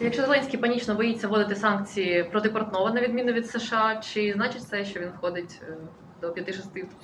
Якщо Зеленський панічно боїться вводити санкції проти Портнова, на відміну від США, чи значить це, що він входить е, до 5-6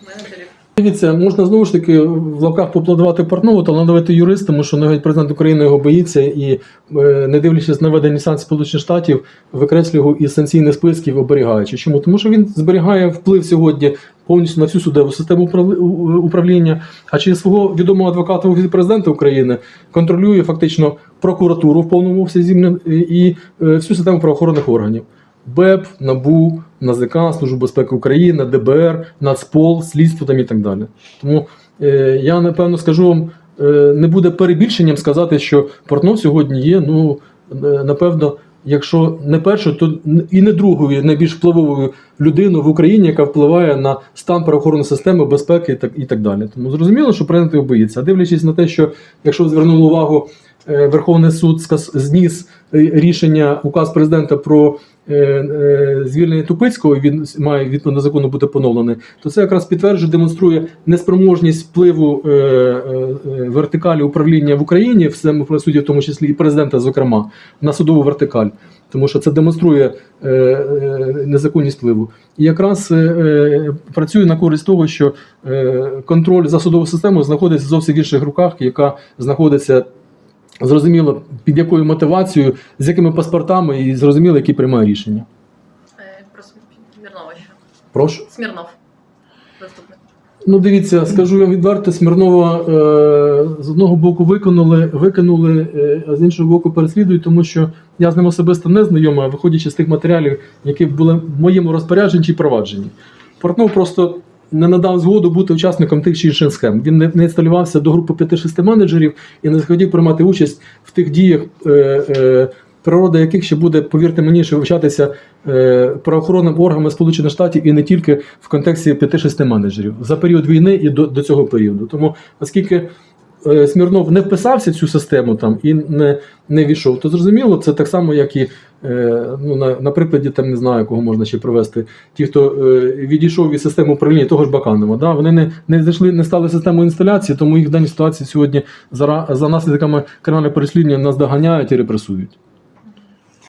менеджерів? Дивіться, можна знову ж таки в лавках поплодувати Портнову та надавати юрист, тому що навіть президент України його боїться і, е, не дивлячись на введення санкцій Сполучених Штатів, викреслює його із санкційних списків, оберігаючи. Чому? Тому що він зберігає вплив сьогодні повністю на всю судову систему управлі- управління, а через свого відомого адвоката в Офісі президента України контролює фактично прокуратуру в повному обсязі і, е, всю систему правоохоронних органів. БЕП, НАБУ, НАЗК, Служба безпеки України, ДБР, Нацпол, слідство там і так далі. Тому е, я напевно скажу вам, е, не буде перебільшенням сказати, що Портнов сьогодні є. Ну е, напевно, якщо не першою, то і не другою найбільш впливовою людиною в Україні, яка впливає на стан правоохоронної системи, безпеки і так, і так далі. Тому зрозуміло, що президент його боїться. А дивлячись на те, що якщо звернули увагу, Верховний суд зніс е, рішення указ президента про е, е, звільнення Тупицького, він має відповідно закону бути поновлений, то це якраз підтверджує, демонструє неспроможність впливу е, е, е, вертикалі управління в Україні, в самому суді, в тому числі і президента, зокрема, на судову вертикаль. Тому що це демонструє е, е, незаконність впливу. І якраз е, е, працює на користь того, що е, контроль за судову систему знаходиться зовсім в інших руках, яка знаходиться зрозуміло під якою мотивацією, з якими паспортами, і зрозуміло, які приймає рішення. Е, Про Смірнова. Прошу. Смірнов. Ну, дивіться, скажу вам відверто, Смірнова е, з одного боку виконали, викинули, е, а з іншого боку переслідують, тому що я з ним особисто не знайомий, виходячи з тих матеріалів, які були в моєму розпорядженні чи провадженні. Портнов просто не надав згоду бути учасником тих чи інших схем. Він не, не інсталювався до групи 5-6 менеджерів і не захотів приймати участь в тих діях. Е, е, Природа яких ще буде, повірте мені, що вивчатися е, правоохоронними органами Сполучених Штатів і не тільки в контексті 5-6 менеджерів за період війни і до, до цього періоду. Тому оскільки е, Смірнов не вписався в цю систему там і не, не війшов, то зрозуміло, це так само, як і ну, на, на прикладі там не знаю, кого можна ще привести. Ті, хто е, відійшов від системи управління того ж Баканова, да, вони не, не зайшли, не стали системою інсталяції, тому їх в даній ситуації сьогодні за, за наслідками кримінального переслідування нас доганяють і репресують.